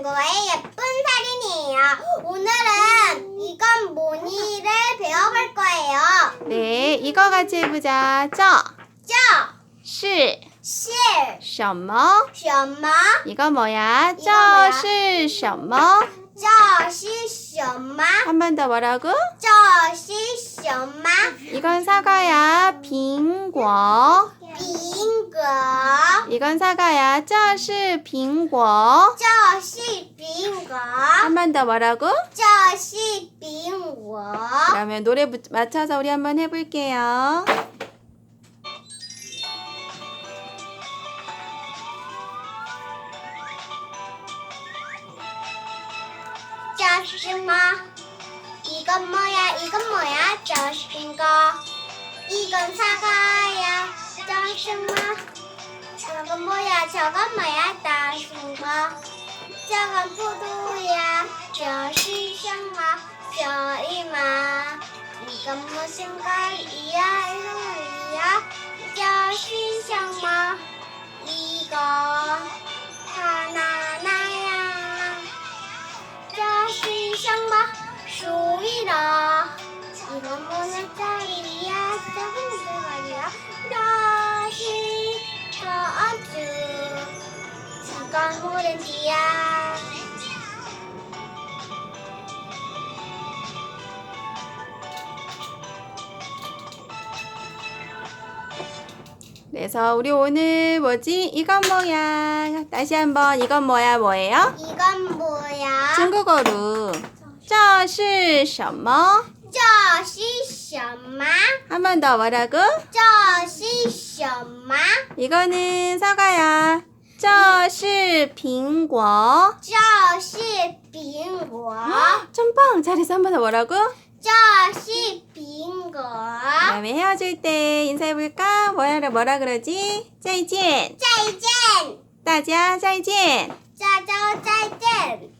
친구의 예쁜 살인이에요. 오늘은 이건 뭐니를 배워볼 거예요. 네, 이거 같이 해보자. 这 저, 是 실, 什么? 什么? 이거 뭐야? 이거 뭐야? 这是什么?这是什么? 한 번 더 뭐라고? 这是什么? 이건 사과야. 苹果.苹果. 이건 사과야. 这是苹果.这 저시 빙고. 한 번 더 뭐라고? 저시 빙고. 그러면 노래 맞춰서 우리 한번 해볼게요. 저시마 이건 뭐야 이건 뭐야 저시빙고 이건 사과야 저시마 저건 뭐야 저건 뭐야 저시빙고 멀쩡한 포도야 벼이 향마 벼이마. 이건 무슨 과일이야 일로이야 벼이 향마 이건 바나나야. 벼이 향마 수이라 이건 무슨 과일이야 저건 무슨 과일이야 벼이 저주 이건 오렌지야. 그래서 우리 오늘 뭐지? 이건 뭐야? 다시 한번 이건 뭐야 뭐예요? 이건 뭐야? 중국어로 这是什么?这是什么？ 한 번 더 뭐라고? 这是什么？ 이거는 사과야. 这是苹果.这是苹果。 점빵 잘해서 한 번 더 뭐라고? 这是 긴 거. 다음에 헤어질 때 인사해볼까? 뭐라 뭐라 그러지? 짜이젠. 짜이젠. 따자 짜이젠. 짜자 짜이젠.